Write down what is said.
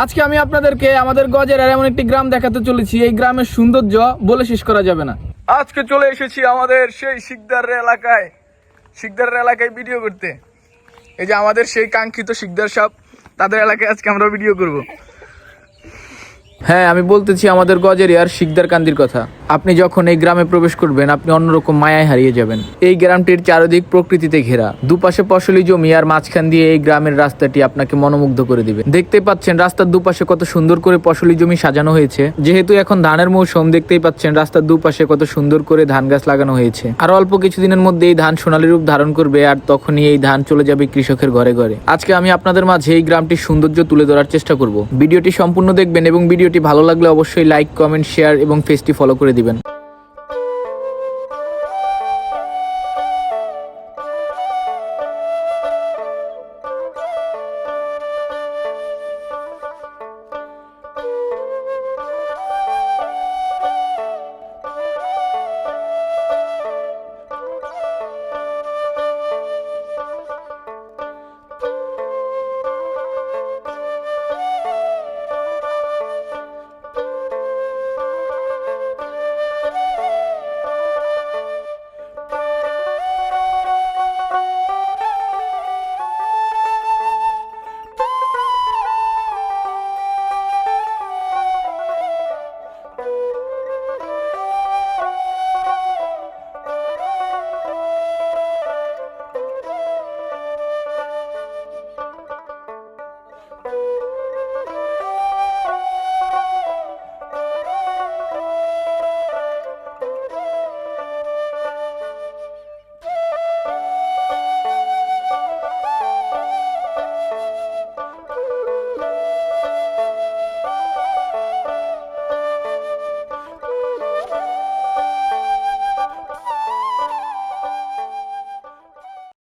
আজকে আমি আপনাদেরকে আমাদের গজের আর এমন একটি গ্রাম দেখাতে চলেছি। এই গ্রামের সৌন্দর্য বলে শেষ করা যাবে না। আজকে চলে এসেছি আমাদের সেই শিকদার এলাকায়। শিকদার এলাকায় ভিডিও করতে। এই যে আমাদের সেই কাঙ্ক্ষিত শিকদার সাহ তাদের এলাকায় আজকে আমরা ভিডিও করব। হ্যাঁ আমি বলতেছি আমাদের গজেরিয়ার শিকদার কান্দির কথা। আপনি যখন এই গ্রামে প্রবেশ করবেন, আপনি অন্যরকম মায়ায় হারিয়ে যাবেন। এই গ্রামটির চারদিক প্রকৃতিতে ঘেরা। দুপাশে ফসলি জমি আর মাঝখান দিয়ে এই গ্রামের রাস্তাটি আপনাকে মনোমুগ্ধ করে দিবে। দেখতে পাচ্ছেন রাস্তার দুপাশে কত সুন্দর করে ফসলি জমি সাজানো হয়েছে। যেহেতু এখন ধানের মৌসুম, দেখতেই পাচ্ছেন রাস্তার দুপাশে কত সুন্দর করে ধান গাছ লাগানো হয়েছে। আর অল্প কিছুদিনের মধ্যে এই ধান সোনালী রূপ ধারণ করবে আর তখনই এই ধান চলে যাবে কৃষকের ঘরে ঘরে। আজকে আমি আপনাদের মাঝে এই গ্রামটির সৌন্দর্য তুলে ধরার চেষ্টা করব। ভিডিওটি সম্পূর্ণ দেখবেন এবং ভিডিওটি ভালো লাগলে অবশ্যই লাইক, কমেন্ট, শেয়ার এবং ফেসটি ফলো করে দিবেন।